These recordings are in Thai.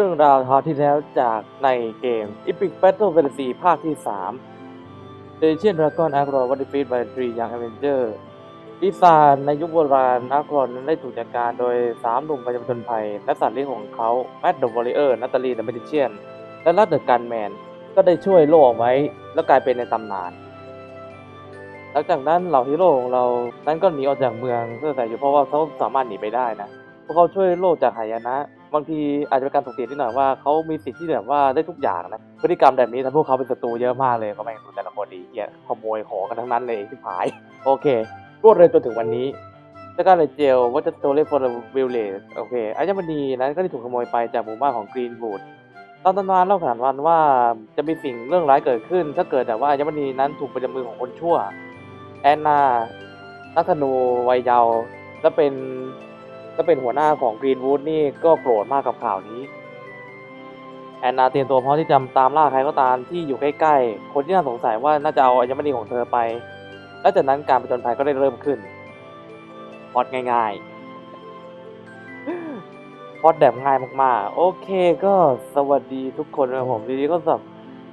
รื่องราวคราวที่แล้วจากในเกม Epic Battle Fantasy ภาคที่3 The Ancient Dragon Agron was defeated by three young Avenger ปีศาจในยุคโบราณอากรอนนั้นได้ถูกจัดการโดย 3 หนุ่มประจำชนภัย และสัตว์เลี้ยงของเขาแมดดอะวอริเออร์นาตตาลีเดอะเมดิเชียน และลัดเดอะกันแมน ก็ได้ช่วยโลกเอาไว้ แล้วกลายเป็นในตำนาน หลังจากนั้นเหล่าฮีโร่ของเรานั้นก็หนีออกจากเมืองเพื่อแต่อยู่เพราะว่าเขาสามารถหนีไปได้นะพวกเขาช่วยโลกจากหายนะ บางทีอาจจะเป็นการถกเถียงนิดหน่อยว่าเขามีสิทธิ์ที่แบบว่าได้ทุกอย่างนะพฤติกรรมแบบนี้ทำให้พวกเขาเป็นศัตรูเยอะมากเลยก็แม่งดูแต่ละคนดีเหี้ยขโมยของกันทั้งนั้นเลยที่หาย โอเครวดเร็วจนถึงวันนี้แล้วก็เลยเจลว่าจะโตเลฟอร์วิลเลจโอเคอัญมณีนั้นก็ได้ถูกขโมยไปจากหมู่บ้านของกรีนวูดตอนตำนานเล่าขานวันว่าจะมีสิ่งเรื่องร้ายเกิดขึ้น ถ้าเกิดแต่ว่าอัญมณีนั้นถูกประจำมือของคนชั่ว แอนนานักธนูวัยเยาว์และเป็น และเป็นหัวหน้าของกรีนวูดนี่ก็โกรธมากกับข่าวนี้ แอนนาเตรียมตัวพร้อมที่จะตามล่าใครก็ตามที่อยู่ใกล้ๆ คนที่น่าสงสัยว่าน่าจะเอาอัญมณีของเธอไป และจากนั้นการผจญภัยก็ได้เริ่มขึ้นพอดง่ายๆพอดแบบง่ายมากๆ โอเคก็สวัสดีทุกคนนะผมดีๆก็สับ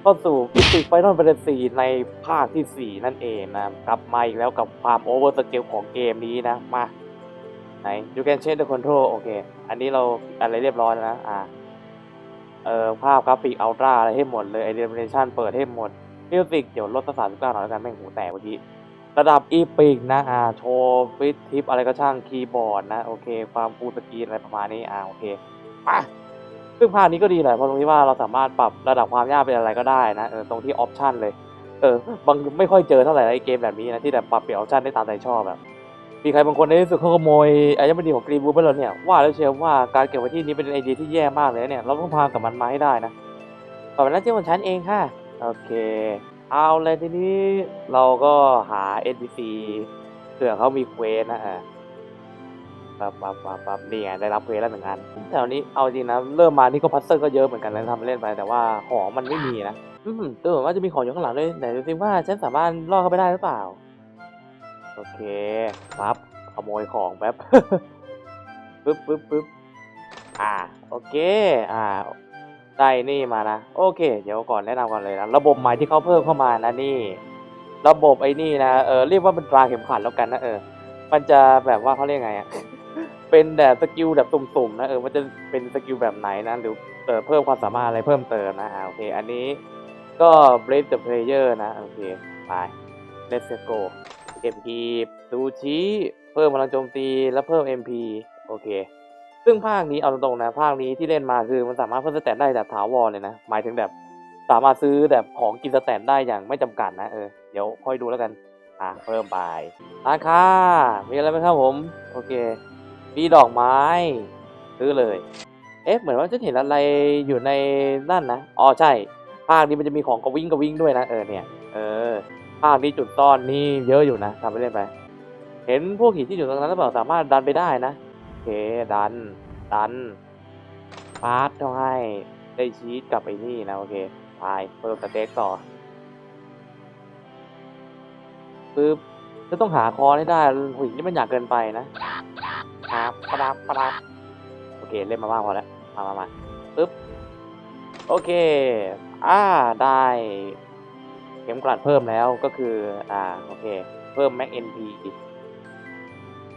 เข้าสู่พิติกไฟนอลเบรซีในภาคที่ 4 นั่นเองนะกลับมาอีกแล้วกับความโอเวอร์สเกลของเกมนี้นะมา ไหน you can change the control โอเค อันนี้เราอะไรเรียบร้อยแล้วนะ อ่า เอ่อ ภาพกราฟิกอัลตร้าอะไรให้หมดเลย illumination เปิดให้หมดมิวสิกเดี๋ยวลดสักสามสิบเก้าหน่อยแล้วกันแม่งหูแตกเมื่อกี้ ระดับอีพิกนะ อ่า โชว์ฟิตทิปอะไรก็ช่างคีย์บอร์ดนะ โอเค ความฟูสกรีนอะไรประมาณนี้ อ่า โอเคมาซึ่งภาคนี้ก็ดีหน่อยเพราะตรงที่ว่าเราสามารถปรับระดับความยากเป็นอะไรก็ได้นะเออตรงที่ออปชันเลย เออ บางไม่ค่อยเจอเท่าไหร่นะไอเกมแบบนี้นะที่แบบปรับเปลี่ยนออปชันได้ตามใจชอบแบบ มีใครบางคนในที่สุดเขาขโมยอายมณีของกรีนบูไปแล้วเนี่ยว่าแล้วเชียวว่าการเก็บไว้ที่นี้เป็นไอเดียที่แย่มากเลยเนี่ยเราต้องพากับมันมาให้ได้นะต่อไปนั้นที่ของฉันเองค่ะโอเค เอาเลยทีนี้เราก็หา NPC เผื่อเขามีเควสนะอะปั๊บปั๊บปั๊บปั๊บนี่ไงได้รับเควสแล้วหนึ่งอันแถวนี้เอาจริงนะเริ่มมานี่ก็พัซเซิลก็เยอะเหมือนกันนะทำเล่นไปแต่ว่าของมันไม่มีนะอืมตัวเหมือนว่าจะมีของอยู่ข้างหลังด้วยไหนดูสิว่าฉันสามารถล่อเข้าไปได้หรือเปล่า โอเคปั๊บขโมยของแป๊บปึ๊บปึ๊บปึ๊บอ่าโอเคอ่าได้นี่มานะโอเค เดี๋ยวก่อนแนะนำก่อนเลยนะระบบใหม่ที่เขาเพิ่มเข้ามานะนี่ ระบบไอ้นี่นะเออเรียกว่าเป็นตราเข็มขัดแล้วกันนะเออ มันจะแบบว่าเขาเรียกไงอะเป็นแบบสกิลแบบตุ่มๆนะเออมันจะเป็นสกิลแบบไหนนะหรือเออเพิ่มความสามารถอะไรเพิ่มเติมนะอ่าโอเค อันนี้ก็ break the player นะโอเคไป let's go เก็บกีบซูชิเพิ่มพลังโจมตีและเพิ่ม MP โอเค ซึ่งภาคนี้เอาตรงๆนะ ภาคนี้ที่เล่นมาคือมันสามารถเพิ่มสแตทได้แบบถาวรเลยนะ หมายถึงแบบสามารถซื้อแบบของกินสแตทได้อย่างไม่จำกัดนะเออ เดี๋ยวค่อยดูแล้วกัน อะเพิ่มไปราคามีอะไรไหมครับผม โอเค มีดอกไม้ ซื้อเลย เอ๊ะ เหมือนว่าจะเห็นอะไรอยู่ในนั่นนะ อ๋อใช่ ภาคนี้มันจะมีของกวิ่งกวิ่งด้วยนะ เออเนี่ย เออ ภาคนี้จุดซ่อนนี่เยอะอยู่นะทำไปเล่นไป เห็นพวกหินที่อยู่ตรงนั้นหรือเปล่าสามารถดันไปได้นะโอเคดัน ดันฟาดเขาให้ได้ชีสกลับไปนี่นะโอเคไปเพิ่มสเต็กต่อปึ๊บจะต้องหาคอให้ได้หุ่นนี่มันอยากเกินไปนะครับปะดับปะดับโอเคเล่นมาบ้างพอแล้วมามามาปึ๊บโอเค อ่าได้ ข็มกลัดเพิ่มแล้วก็คืออ่าโอเค เพิ่มแม็กเอ็นพี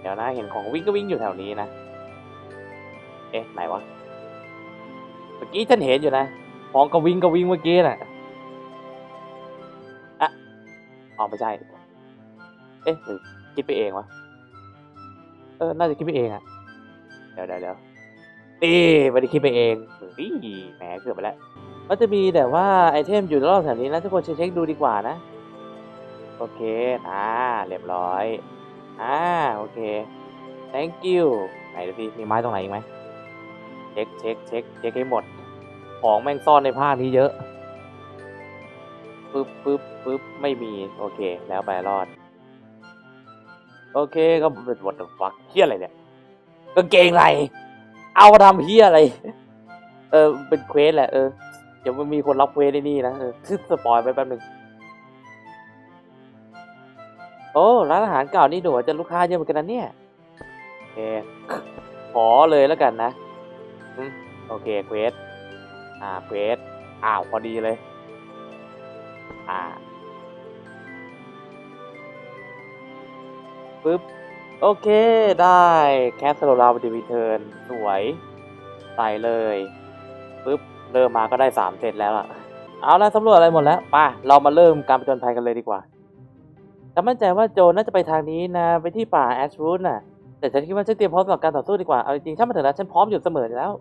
เดี๋ยวนะเห็นของวิ่งก็วิ่งอยู่แถวนี้นะ เอ๊ะไหนวะเมื่อกี้ฉันเห็นอยู่นะของก็วิ่งก็วิ่งเมื่อกี้น่ะอะอ๋อไม่ใช่ เอ๊ะหรือคิดไปเองวะเออน่าจะคิดไปเองอะเดี๋ยวเดี๋ยวเดี๋ยวนี่ไม่ได้คิดไปเองนี่แหมเกือบไปแล้ว มันจะมีแต่ว่าไอเทมอยู่รอบแถวนี้นะทุกคนเช็คดูดีกว่านะ โอเค อ่า เรียบร้อย อ่า โอเค thank you ไหนดูสิมีไม้ตรงไหนอีกไหมเช็คเช็คเช็คเช็คให้หมด ของแม่งซ่อนในผ้านี้เยอะ ปึ๊บปึ๊บปึ๊บไม่มี โอเค แล้วไปรอด โอเคก็เป็นวัตถุฟักเฮียอะไรเนี่ยกางเกงในเอามาทำเฮียอะไร เออ เป็นเควสแหละ เออ เดี๋ยวมันมีคนรับเควสในนี่นะเออสปอยไปแป๊บหนึ่งโอ้ร้านอาหารเก่านี่ดูว่าจะลูกค้าเยอะเหมือนกันนะเนี่ยโอเคขอเลยแล้วกันนะโอเคเควสอ่าเควสอ้าวพอดีเลย อ่าปึ๊บโอเคได้แคสโลลาวดีวิเทิร์นสวยใส่เลย เริ่มมาก็ได้สามเสร็จแล้วล่ะ เอาละสำรวจอะไรหมดแล้วป่ะเรามาเริ่มการผจญภัยกันเลยดีกว่าฉันมั่นใจว่าโจนน่าจะไปทางนี้นะ ไปที่ป่าแอชรูดน่ะ แต่ฉันคิดว่าฉันเตรียมพร้อมสำหรับการต่อสู้ดีกว่า เอาจริงๆถ้ามาถึงแล้วฉันพร้อมอยู่เสมอแล้ว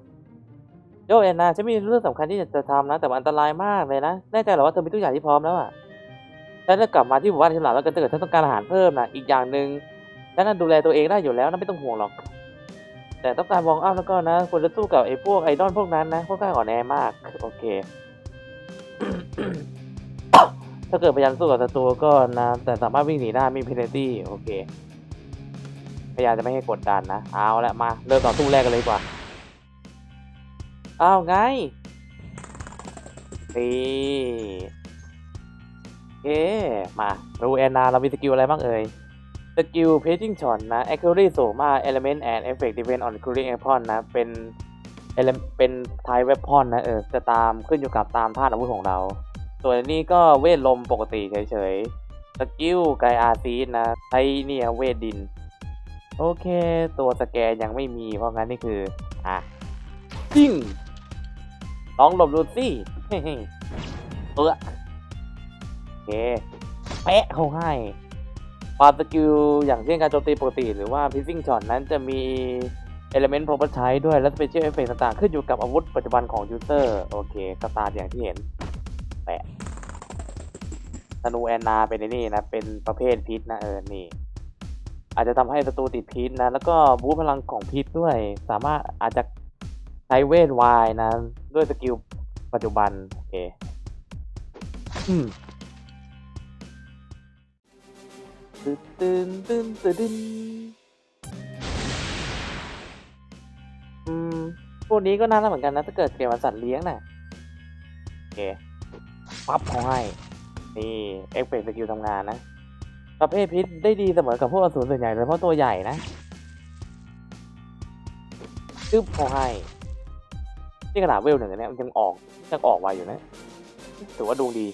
โจเอ็นนาฉันมีเรื่องสำคัญที่จะทำนะ แต่มันอันตรายมากเลยนะ แน่ใจเหรอว่าเธอมีทุกอย่างที่พร้อมแล้วอะฉันจะกลับมาที่หมู่บ้านทีหลังแล้วกันถ้าเกิดฉันต้องการอาหารเพิ่มนะอีกอย่างหนึ่งฉันน่ะดูแลตัวเองได้อยู่แล้วนะไม่ต้องห่วงหรอก แต่ต้องการวองอัพแล้วก็นะควรจะสู้กับไอ้พวกไอดอลพวกนั้นนะพวกข้างอ่อนแอมาก โอเค ถ้าเกิดพยายามสู้กับศัตรูก็นะ แต่สามารถวิ่งหนีได้มีเพนตี้โอเค พยายามจะไม่ให้กดดันนะ เอาละมา เริ่มต่อสู้แรกกันเลยดีกว่าอ้าวไงนี่โอเคมารูแอนนาเรามีสกิลอะไรบ้างเอ่ย สกิล Paging Shot นะ Accuracy สูงมาก Element and Effect Depend on Cooling Weapon นะ เป็น ele- เป็น Type Weapon นะ เออ จะตามขึ้นอยู่กับตามท่าอาวุธของเรา ส่วนนี้ก็เวทลมปกติเฉยๆ สกิลไกอาซีนะใช้เนี่ยเวทดิน โอเค ตัวสแกนยังไม่มี เพราะงั้นนี่คือ อะจิ้งลองหลบดูสิเฮ้ยเออโอเคแปะเขาให้ ความสกิลอย่างเช่นการโจมตีปกติ หรือว่า Piercing Shot นั้นจะมี Element Property ด้วยและ Special Effect ต่างๆ ขึ้นอยู่กับอาวุธปัจจุบันของ User โอเคก็ตามอย่างที่เห็นแปะธนูแอนนาเป็นนี่นะ เป็นประเภทพิษนะเออ นี่ อาจจะทำให้ศัตรูติดพิษนะ แล้วก็บูพลังของพิษด้วย สามารถอาจจะใช้เวทวายนะ ด้วยสกิลปัจจุบัน โอเค อืม ตึนตึนตึนตึนตึนอืมพวกนี้ก็น่ารักเหมือนกันนะ ถ้าเกิดเกี่ยวกัสัตว์เลี้ยงน่ะโอเคปั๊บเขาให้ นี่เอ็กเฟกต์สกิลทำงานนะประเภทพิษได้ดีเสมอกับพวกอสูรส่วนใหญ่เลยเฉพาะตัวใหญ่นะจึ๊บเขาให้นี่ขนาดเวลหนึ่งเนี่ยมันยังออกยังออกไวอยู่นะถือว่าดวงดี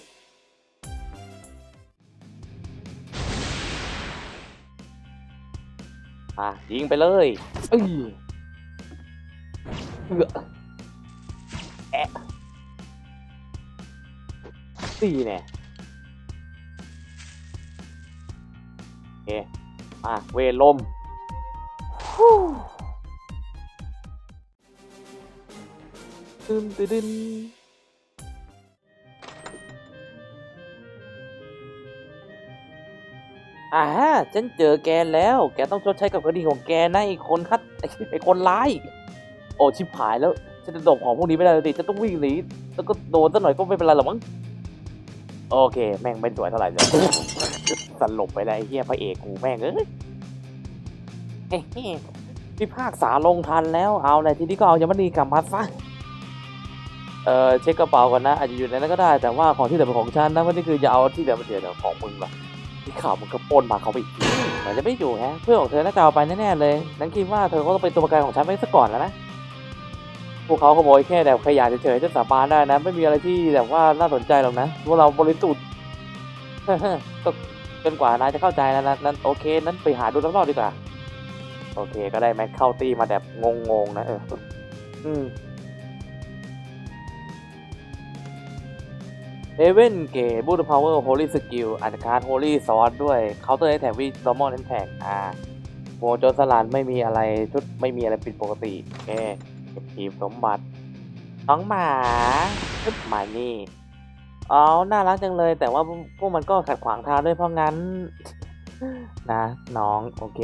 อะยิงไปเลยเอ้ยเอือแอะสี่เนี่ยโอเคมาเวลมฮู้ตึนตึน อ่าฮะฉันเจอแกแล้ว แกต้องชดใช้กับคดีของแกนะไอ้คนคัดไอ้คนร้าย โอ้ชิบหายแล้ว ฉันจะหลบของพวกนี้ไม่ได้เลยดิฉันต้องวิ่งหนี แล้วก็โดนซะหน่อยก็ไม่เป็นไรหรอกมั้ง โอเค แม่งไม่สวยเท่าไหร่เลยสลบไปแล้วไอ้เหี้ยพระเอกกูแม่งเอ้ยเฮ้ยพิพากษาลงทันแล้ว เอาเลยทีนี้ก็เอายามันดีกลับมาซะเออเช็คกระเป๋าก่อนนะ อาจจะอยู่ในนั้นก็ได้ แต่ว่าของที่เหลือเป็นของฉันนะว่านี่คือจะเอาที่เหลือมาเดี๋ยเดี๋ยวของมึงหรอ ที่ข่าวมึงก็ปล้นมาเขาไปอีกมือนจะไม่อยู่ฮะเพื่อนของเธอน่าจะเอาไปแน่ๆเลยนั้นคิดว่าเธอก็ต้องเป็นตัวประกันของฉันไปซะก่อนแล้วนะพวกเขาขโมยแค่แบบขยะเฉยๆจะสาบานได้นะ ไม่มีอะไรที่แบบว่าน่าสนใจหรอกนะพวกเราบริสุทธิ์ก็จนกว่านายจะเข้าใจแล้วนะนั้นโอเค นั้นไปหาดูรอบๆดีกว่า โอเค ก็ได้แม็กเข้าตีมาแบบงงๆนะเอออืม เอเวนเกบูตพาวเวอร์โฮลี่สกิลอันคาร์โฮลี่ซอสด้วยเคาน์เตอร์ให้แถมวิดอมอนแอนแท็กอ่าโมโจสลันไม่มีอะไรชุดไม่มีอะไรผิดปกติโอเคเก็บทีมสมบัติน้องหมาอึ๊บมานี่อ๋อน่ารักจังเลย แต่ว่าพวกมันก็ขัดขวางทางด้วยเพราะงั้น นะน้องโอเค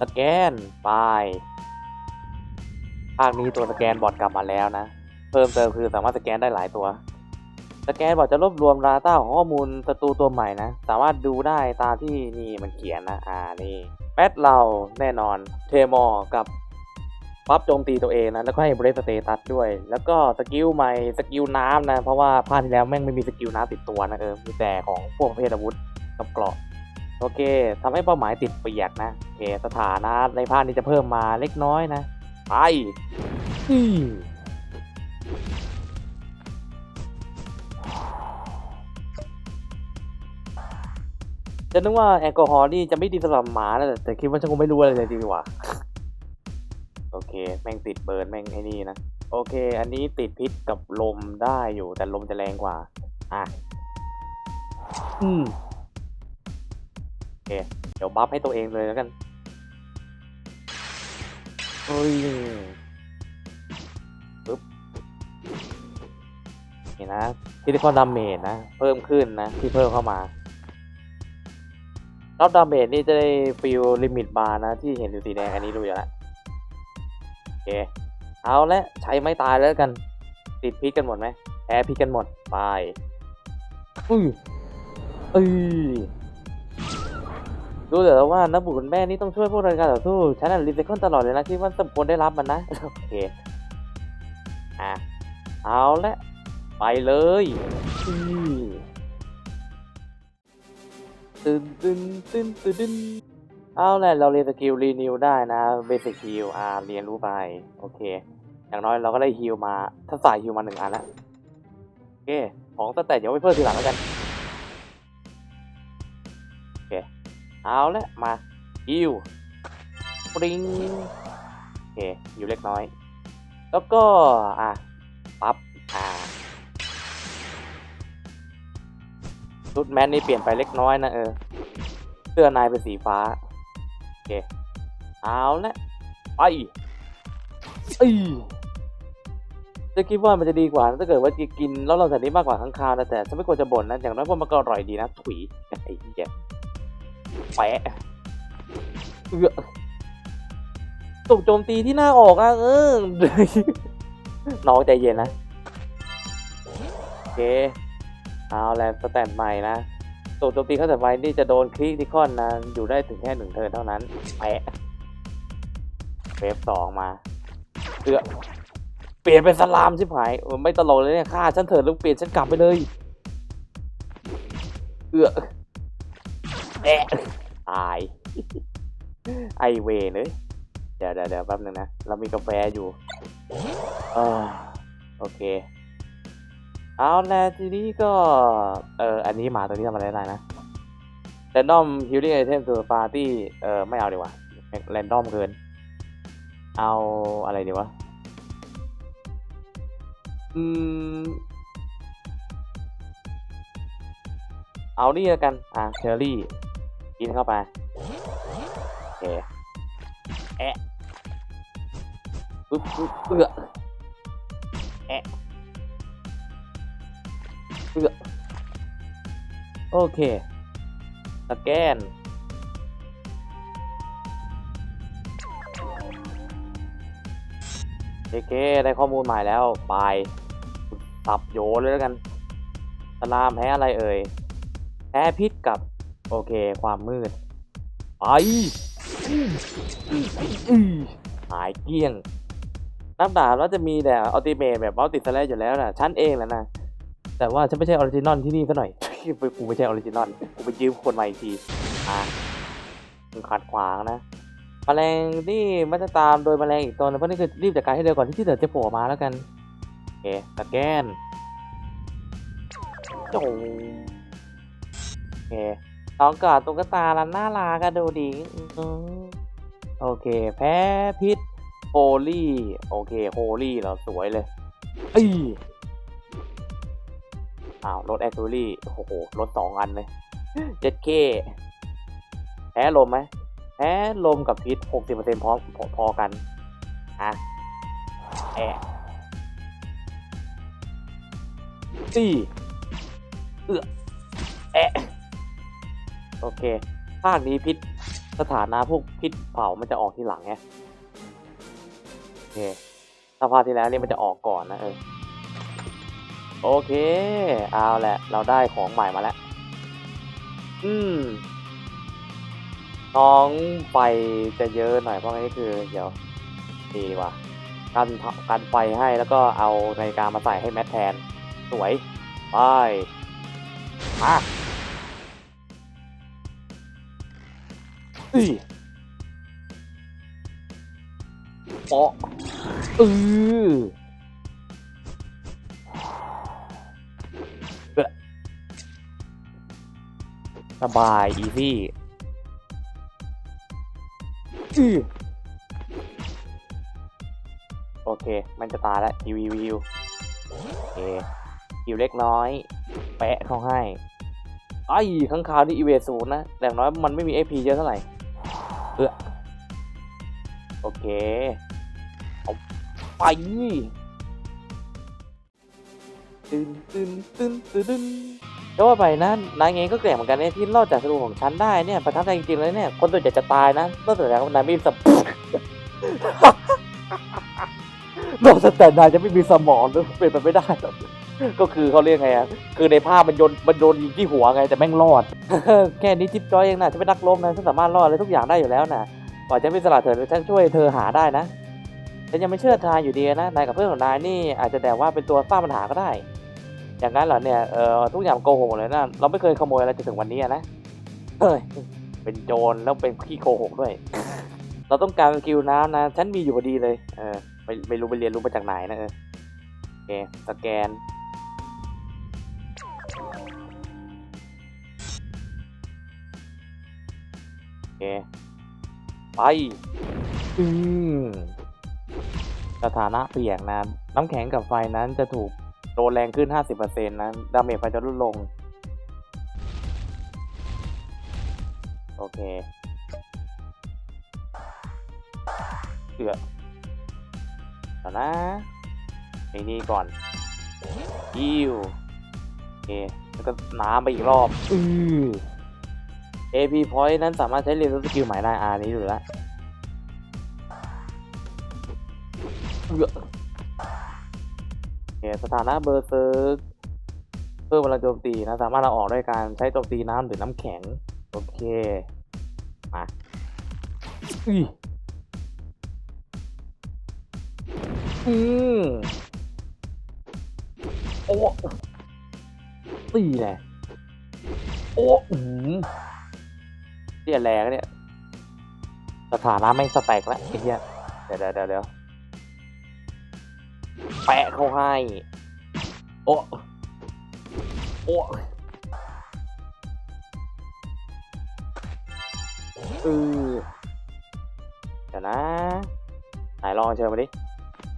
สแกนไปภาคนี้ตัวสแกนบอทกลับมาแล้วนะ เพิ่มเติมคือสามารถสแกนได้หลายตัว สแกนบอทจะรวบรวม Data ของข้อมูลศัตรูตัวใหม่นะ สามารถดูได้ตามที่นี่มันเขียนนะ อ่า นี่แมทเราแน่นอน เทมอร์กับปั๊บโจมตีตัวเองนะ แล้วก็ให้เบรสเตตัสด้วย แล้วก็สกิลใหม่สกิลน้ำนะ เพราะว่าภาคที่แล้วแม่งไม่มีสกิลน้ำติดตัวนะเออ มีแต่ของพวกประเภทอาวุธกับเกราะ โอเคทำให้เป้าหมายติดเปียกนะ โอเค สถานะในภาคนี้จะเพิ่มมาเล็กน้อยนะ ไป จะนึกว่าแอลกอฮอล์นี่จะไม่ดีสำหรับหมานะแต่แต่คิดว่าฉันคงไม่รู้อะไรเลยดีกว่า โอเค แม่งติดเบิร์นแม่งไอ้นี่นะ โอเค อันนี้ติดพิษกับลมได้อยู่ แต่ลมจะแรงกว่า อะ อืมโอเค เดี๋ยวบัฟให้ตัวเองเลยแล้วกันเฮ้ยปึ๊บนี่นะคิติคอนดาเมจนะ เพิ่มขึ้นนะ ที่เพิ่มเข้ามา รอบดาเมจนี่จะได้ฟิลลิมิตบาร์นะ ที่เห็นอยู่สีแดงอันนี้ดูอยู่แล้วโอเคเอาละใช้ไม่ตายแล้วกัน ติดพิษกันหมดไหมแพ้พิษกันหมดไปอุ้ยเอ้ยดูเดี๋ยวว่านักบุญแม่นี่ต้องช่วยพวกเรานการต่อสู้ฉันน่ะรีไซเคิลตลอดเลยนะคิดว่าสมควรได้รับมันนะโอเคอะเอาละไปเลยอื ตึนตึนตึนตึนตึนเอาแหละเราเรียนสกิลรีนิวได้นะเบสิ c ฮิลอ่าเรียนรู้ไปโอเค อย่างน้อยเราก็ได้ฮิลมาถ้าสายฮิลมาหนึ่งอันละโอเค ของสแตทเดี๋ยวไปเพิ่มทีหลังแล้วกันโอเคเอาละมาฮิลปริงโอเคอยู่เล็กน้อย แล้วก็อะปั๊บ ชุดแมนนี่เปลี่ยนไปเล็กน้อยนะเออเสื้อนายเป็นสีฟ้า โอเค เอาละไปเอ้ยจะคิดว่ามันจะดีกว่าถ้าเกิดว่ากินแล้วเราใส่นี้มากกว่าข้างคาวนะแต่ฉันไม่ควรจะบ่นนะอย่างน้อยพวกมันก็อร่อยดีนะถุยไอ้เหี้ยแปะเอือถูกโจมตีที่หน้าออกอะเออน้องใจเย็นนะโอเค เอาแล้วสแตนใหม่นะตัวโจมตีเข้าแต่ไวนี่จะโดนคลิติคอนนะ อยู่ได้ถึงแค่หนึ่งเทิร์นเท่านั้นแปะเวฟสองมาเอือเปลี่ยนเป็นสลามชิบหายเออไม่ตลกเลยเนี่ยฆ่าฉันเถิดแล้วเปลี่ยนฉันกลับไปเลย เอือแอะตาย ไอเวเลยเดี๋ยวเดี๋ยวเดี๋ยวแป๊บนึงนะ เรามีกาแฟอยู่อโอเค เอาแล้วทีนี้ก็ เอออันนี้หมาตัวนี้ทำอะไรได้นะ Random Healing Item to Party เออไม่เอาดีกว่า Random เกิน เอาอะไรดีวะ อืม เอานี่แล้วกัน อะเชอร์รี่ กินเข้าไป โอเค แอะปึ๊บปึ๊บเอือแอะ โอเค สแกน โอเค ได้ข้อมูลใหม่แล้ว ไปสับโยเลยแล้วกันสลามแพ้อะไรเอ่ย แพ้พิษกับ โอเค ความมืด ไปหายเกลี้ยง นับดาบแล้วจะมีแต่อัลติเมทแบบมัลติสแลชอยู่แล้วนะฉันเองแหละนะ แต่ว่าฉันไม่ใช่ออริจินอลที่นี่ซะหน่อย กูไม่ใช่ออริจินอลกูไปยืมคนมาอีกทีอะมึงขัดขวางนะแมลงนี่มันจะตามโดยแมลงอีกตัวนึงเพราะนี่คือรีบจัดการให้เร็วก่อนที่ที่เหลือจะโผล่มาแล้วกันโอเคสแกนโจโอเคน้องกอดตุ๊กตาแล้วน่ารักอะดูดิอืมโอเค แพ้พิษโฮลี่ โอเค โฮลี่เหราสวยเลยเอ้ อ้าวรถแอคทูรี่โอ้โหรถสองอันเลยเจ็ดเคแพ้ลมไหมแพ้ลมกับพิษ60%พร้อมพอพอกันอะแอะสี่เอื้อแอะโอเค ภาคนี้พิษสถานะพวกพิษเผามันจะออกทีหลังไงโอเคถ้าภาคที่แล้วนี่มันจะออกก่อนนะเออ โอเค เอาแหละ เราได้ของใหม่มาแล้ว อืม น้องไฟจะเยอะหน่อยเพราะงั้นคือ เดี๋ยวดีดีกว่ากันกันไฟให้แล้วก็เอานาฬิกามาใส่ให้แมทแทน สวย ไปมาอือเปาะอือ สบาย อีซี่อื้อโอเค มันจะตายแล้วฮิวฮิวฮิวโอเคฮิวเล็กน้อย แปะเขาให้ ไอ้ข้างคาวนี่อีเวศูนย์นะ แต่อย่างน้อยมันไม่มี AP เยอะเท่าไหร่ เออโอเค เอาไปตึนตึนตึนตึนตึน จะว่าไปนะนายเองก็แกร่งเหมือนกันเนี่ยที่รอดจากศัตรูของฉันได้เนี่ยประทับใจจริงๆเลยเนี่ยคนตัวใหญ่จะตายนะนอกจากนายไม่มีสมนอกจากแต่นายจะไม่มีสมองหรือเป็นไปไม่ได้หรอกก็คือเขาเรียกไงอะคือในภาพมันโยนมันโดนยิงที่หัวไงแต่แม่งรอดแค่นี้จิ๊บจ้อยเองนะฉันเป็นนักรบนะฉันสามารถรอดอะไรทุกอย่างได้อยู่แล้วนะก่อนฉันไปสละเถิดฉันช่วยเธอหาได้นะฉันยังไม่เชื่อทายอยู่ดีนะนายกับเพื่อนของนายนี่อาจจะแต่ว่าเป็นตัวสร้างปัญหาก็ได้ อย่างนั้นเหรอเนี่ยเออทุกอย่างโกหกเลยนะเราไม่เคยขโมยอะไรจนถึงวันนี้อะนะเฮ้ยเป็นโจรแล้วเป็นขี้โกหกด้วย เราต้องการคิวน้ำนะฉันมีอยู่พอดีเลยเออไม่ไม่รู้ไปเรียนรู้มาจากไหนนะเออโอเคสแกนโอเคไปอืมสถานะเปียกนะน้ำแข็งกับไฟนั้นจะถูก โดนแรงขึ้น 50%นั้นดาเมจไฟจะลดลง โอเคเกือเดี๋ยวนะไอ้นี่ก่อนยิวโอเค แล้วก็น้ำไปอีกรอบ อือ AP point นั้นสามารถใช้เรียนรู้สกิลใหม่ได้อานี้อยู่แล้วเอื้อ สถานะเบอร์เซิร์กเพิ่มพลังโจมตีนะสามารถเราออกด้วยการใช้โจมตีน้ำหรือน้ำแข็ง โอเค มาอุ้ยอืมโอ้ตีแหละโอ้อืมเรียแรงเนี่ยสถานะแม่งสแต็กแล้วไอ้เหี้ยเดี๋ยวเดี๋ยวเดี๋ยวเดี๋ยว แปะเขาให้ โอ้ โอ้เออเดี๋ยวนะไหนลองเชิญมาดิ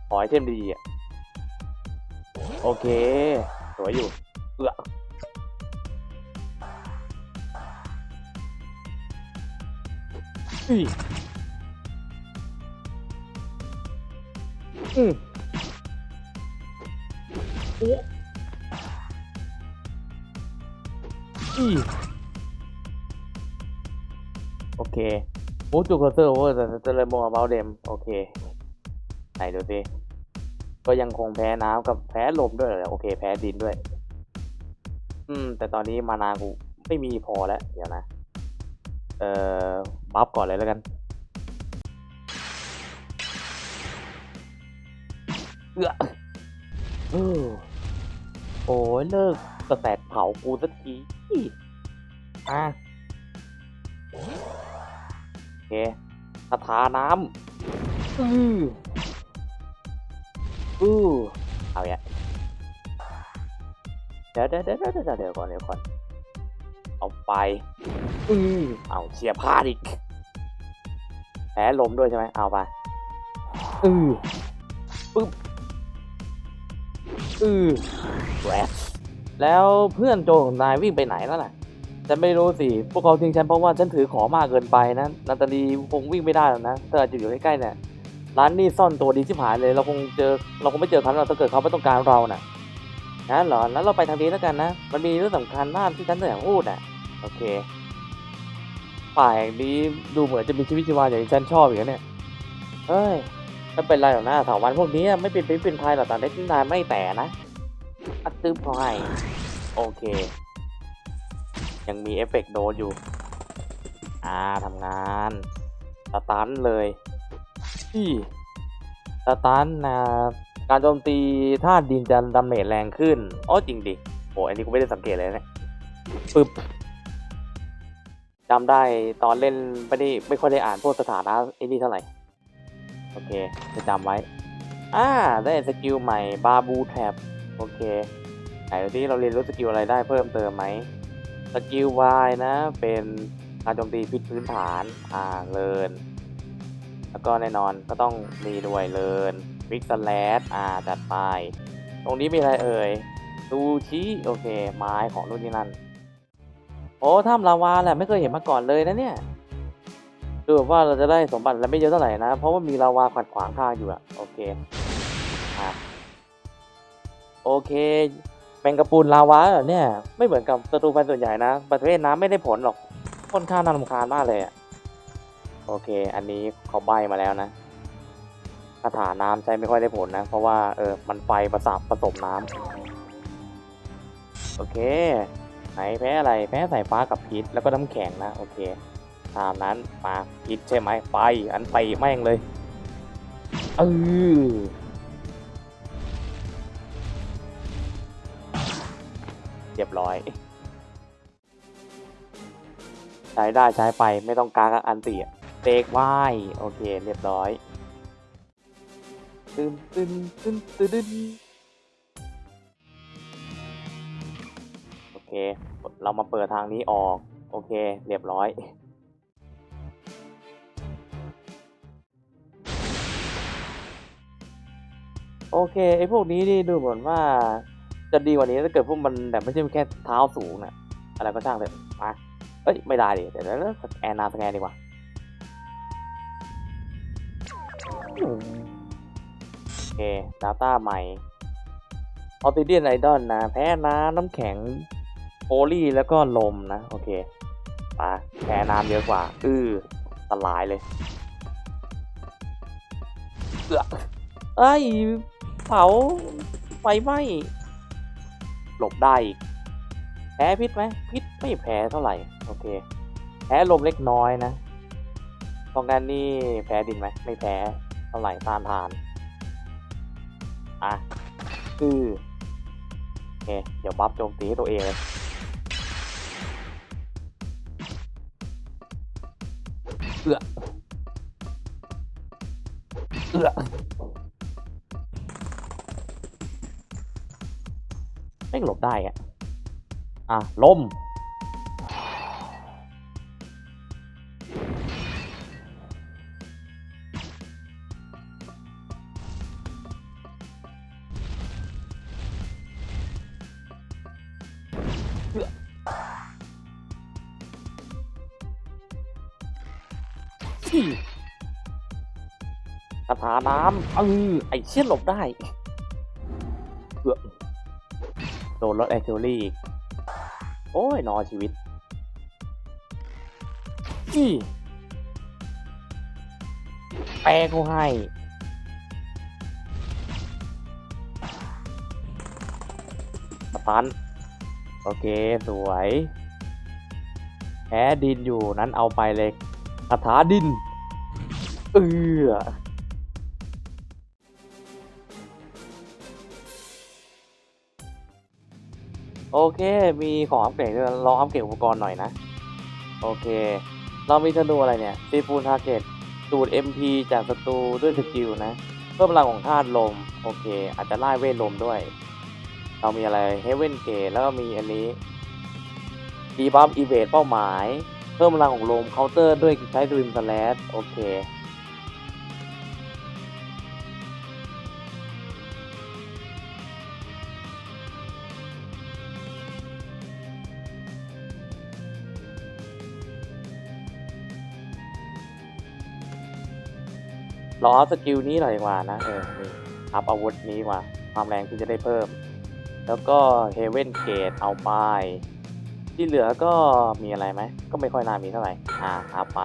ขอให้เช่มดีอะ โอเค สวยอยู่ เอืออืมอืม อ้อีโอเค มูจูเคอร์เซอร์โอเวอร์แต่จะเลยมองเบาเดมโอเค ไหนดูสิ ก็ยังคงแพ้น้ำกับแพ้ลมด้วยเหรอโอเค แพ้ดินด้วย อืม แต่ตอนนี้มานากูไม่มีพอแล้ว เดี๋ยวนะ เอ่อ บัฟก่อนเลยแล้วกันเอื้อเออ โอ้ยเลิกกระแสเผากูสักทีอะโอเคคาถาน้ำอืออือเอาอย่าเดี๋ยวเดี๋ยวเดี๋ยวเดี๋ยวเดี๋ยวก่อนเดี๋ยวก่อนเอาไปอือเอาเชียร์พลาดอีกแพ้ลมด้วยใช่ไหมเอาไปอือปึ๊บ อือแแล้วเพื่อนโจของนายวิ่งไปไหนแล้วน่ะ ฉันไม่รู้สิ พวกเขาทิ้งฉันเพราะว่าฉันถือของมากเกินไปนะ นาตาลีคงวิ่งไม่ได้หรอกนะ เธออาจจะอยู่ใกล้ๆเนี่ย ร้านนี่ซ่อนตัวดีชิบหายเลย เราคงเจอ เราคงไม่เจอเขาหรอกถ้าเกิดเขาไม่ต้องการเราน่ะงั้นเหรอนั้นเราไปทางนี้แล้วกันนะ มันมีเรื่องสำคัญมากที่ฉันอยากพูดน่ะ โอเคป่าแห่งนี้ดูเหมือนจะมีชีวิตชีวาอย่างที่ฉันชอบอย่างนี้เนี่ย เฮ้ย ไม่เป็นไรหรอกนะถาวันพวกนี้ไม่เป็นพิษเป็นภัยหรอกแต่เล็กนายไม่แต่นะอัดตึ๊บพอยโอเค ยังมีเอฟเฟกต์โดนอยู่ อ่าทำงานสตันเลยที่สตันนะการโจมตีธาตุดินจะดาเมจแรงขึ้นอ๋อจริงดิโอ้อันนี้กูไม่ได้สังเกตเลยเนี่ยปึ๊บจำได้ตอนเล่นไม่ได้ไม่ค่อยได้อ่านพวกสถานะไอ้นี่เท่าไหร่ อเค จะจำไว้ อ่า ได้สกิลใหม่บาบูแท็บโอเคไหนดูที่เราเรียนรู้สกิลอะไรได้เพิ่มเติมไหมสกิลวายนะ เป็นการโจมตีพิษพื้นฐาน อ่าเลินแล้วก็แน่นอนก็ต้องมีด้วยเลินวิกสแลดอ่าจัดไป ตรงนี้มีอะไรเอ่ยซูชิโอเค ไม้ของรุ่นนี้นั่น โอ้ถ้ำลาวาแหละไม่เคยเห็นมาก่อนเลยนะเนี่ย ดูแบบว่าเราจะได้สมบัติแล้วไม่เยอะเท่าไหร่นะ เพราะว่ามีลาวาขัดขวางทางอยู่อะโอเคอะโอเคแมงกะปรุนลาวาเหรอเนี่ยไม่เหมือนกับศัตรูพันส่วนใหญ่นะประเภทน้ำไม่ได้ผลหรอกค่อนข้างน่ารำคาญมากเลยอะโอเค อันนี้เขาใบมาแล้วนะคาถาน้ำใช้ไม่ค่อยได้ผลนะ เพราะว่าเออมันไฟประสาผสมน้ำโอเคไหนแพ้อะไรแพ้สายฟ้ากับพิษแล้วก็น้ำแข็งนะ โอเค ตามนั้นมาพิษใช่ไหมไปอันไปแม่งเลยเออเรียบร้อย ใช้ได้ใช้ไปไม่ต้องการกับอันเตียเตกไหวโอเคเรียบร้อยตึ้นตึ้นตึ้นตึ้นตึ้นโอเค เรามาเปิดทางนี้ออก โอเค เรียบร้อย โอเคไอ้พวกนี้นี่ดูเหมือนว่า จะดีกว่านี้ถ้าเกิดพวกมันแบบไม่ใช่แค่เท้าสูงน่ะอะไรก็ช่างเถอะมาเอ้ยไม่ได้ดิเดี๋ยวเดี๋ยวสแกนนาสแกนดีกว่าโอเค Data ใหม่ออติเดียนไอดอลนะ แพ้น้ำน้ำแข็งโอลี่แล้วก็ลมนะ โอเคไปแพ้น้ำเยอะกว่า อือสลายเลยเอือ เอ้ยเผาไฟไหม้หลบได้อีกแพ้พิษไหมพิษไม่แพ้เท่าไหร่ โอเค แพ้ลมเล็กน้อยนะตรงนั้นนี่แพ้ดินไหมไม่แพ้เท่าไหร่ต้านทาน อะ คือโอเคเดี๋ยวบัฟโจมตีให้ตัวเองเลยเอือเอือ ม่งหลบได้อะอะลมที่คาถาน้ำเออไอเชี่ยหลบได้เกือบ โดนรถแอคทิวรี่อีกโอ้ยนอชีวิตที่แปรเขาให้สตัน โอเค สวยแพ้ดินอยู่นั้นเอาไปเลยคาถาดิน เออ โอเค มีของอัปเกรดด้วยลองอัปเกรดอุปกรณ์หน่อยนะ โอเค เรามีธนูอะไรเนี่ยซีฟูนทาร์เก็ตสูตร MP จากศัตรูด้วยสกิลนะ เพิ่มพลังของธาตุลม โอเค อาจจะไล่เวทลมด้วย เรามีอะไรเฮเวนเกตแล้วก็มีอันนี้ดีบัฟอีเวทเป้าหมาย เพิ่มพลังของลมเคาน์เตอร์ด้วยใช้ด e มสแลชโอเค รอสกิลนี้หน่อยดีกว่านะเออนี่อัพอาวุธนี้กว่าความแรงที่จะได้เพิ่ม แล้วก็เฮเวนเกตเอาไป ที่เหลือก็มีอะไรไหม ก็ไม่ค่อยน่ามีเท่าไหร่ อ่าเอาไป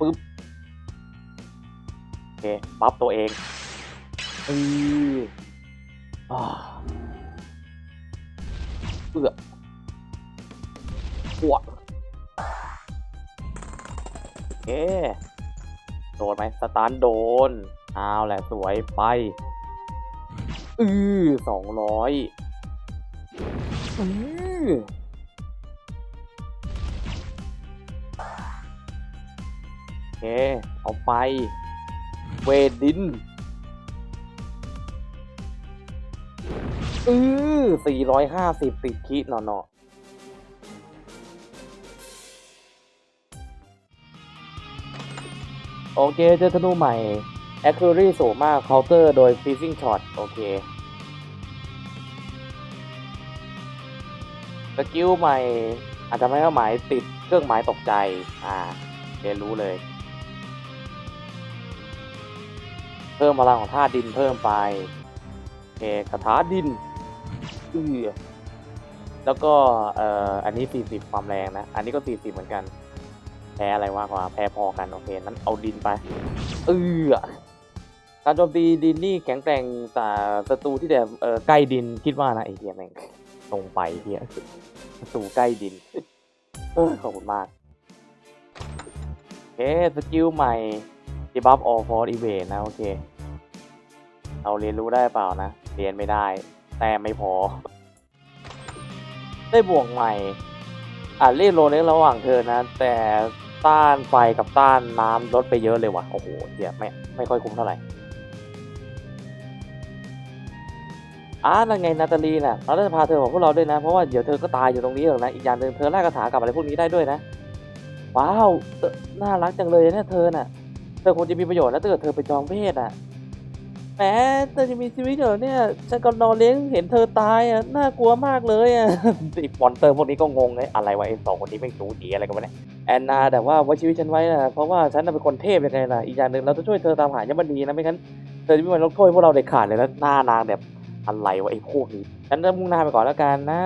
ปึ๊บโอเคบัฟตัวเอง เอออ่าเบื่อปวดโอเค โดนไหมสตาร์ทโดน เอาแหละสวยไป อือสองร้อยอือเค เอาไป เวดิน อือสี่ร้อยห้าสิบติดคิดเนาะเนาะโอเค เจอธนูใหม่ Accuracy สูงมาก Counter โดย Freezing Shot โอเค สกิลใหม่ อาจจะไม่เข้าหมายติดเครื่องหมายตกใจ อ่าเรียนรู้เลย เพิ่มพลังของธาตุดินเพิ่มไป โอเคคาถาดิน อือแล้วก็เอ่ออันนี้ 40 ความแรงนะ อันนี้ก็ 40 เหมือนกัน แพ้อะไรวะกว่า แพ้พอกันโอเค นั้นเอาดินไป เออการโจมตีดินนี่แข็งแกร่งแต่ศัตรูที่แบบเออใกล้ดินคิดว่านะไอเฮียแม่งตรงไปเฮียศัตรูใกล้ดินเออขอบคุณมากโอเคสกิลใหม่ที่บัฟออฟอร์อีเวนนะ โอเค เราเรียนรู้ได้เปล่านะ เรียนไม่ได้ แต่ไม่พอ ได้บวกใหม่อะเล่นโรเล็กระหว่างเธอนะ แต่ต้านไฟกับต้านน้ำลดไปเยอะเลยว่ะ โอ้โหเดี๋ยวไม่ไม่ค่อยคุ้มเท่าไหร่อ่านั่นไงนาตาลีน่ะเราจะพาเธอของพวกเราด้วยนะ เพราะว่าเดี๋ยวเธอก็ตายอยู่ตรงนี้หรอกนะ อีกอย่างหนึ่งเธอไล่คาถากับอะไรพวกนี้ได้ด้วยนะ ว้าว น่ารักจังเลยนะเธอน่ะ เธอคงจะมีประโยชน์นะถ้าเกิดเธอไปจองเพศอะ แหมเธอจะมีชีวิตเหรอเนี่ยฉันก็นอนเลี้ยงเห็นเธอตายอะน่ากลัวมากเลยอะไอีมอนเตอร์พวกนี้ก็งงเลยอะไรวะไอ้สองคนนี้ไม่งสูสีอะไรกันวะเนี่ยแอนนาแต่ว่าไว้ชีวิตฉันไว้นะเพราะว่าฉันเป็นคนเทพยังไงล่ะอีกอย่างหนึ่งเราต้องช่วยเธอตามหายมณีนะไม่งั้นเธอจะไม่มาลงโทษพวกเราเด็ดขาดเลยแล้วหน้านางแบบอะไรวะไอ้พวกนี้ฉันจะมุ่งหน้าไปก่อนแล้วกันนะ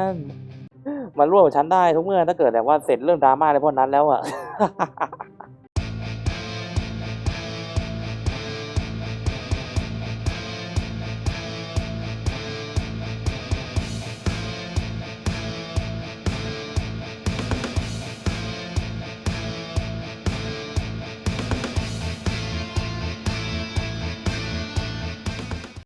มันร่วมกับฉันได้ทุกเมื่อถ้าเกิดแบบว่าเสร็จเรื่องดราม่าอะไรพวกนั้นแล้วอะ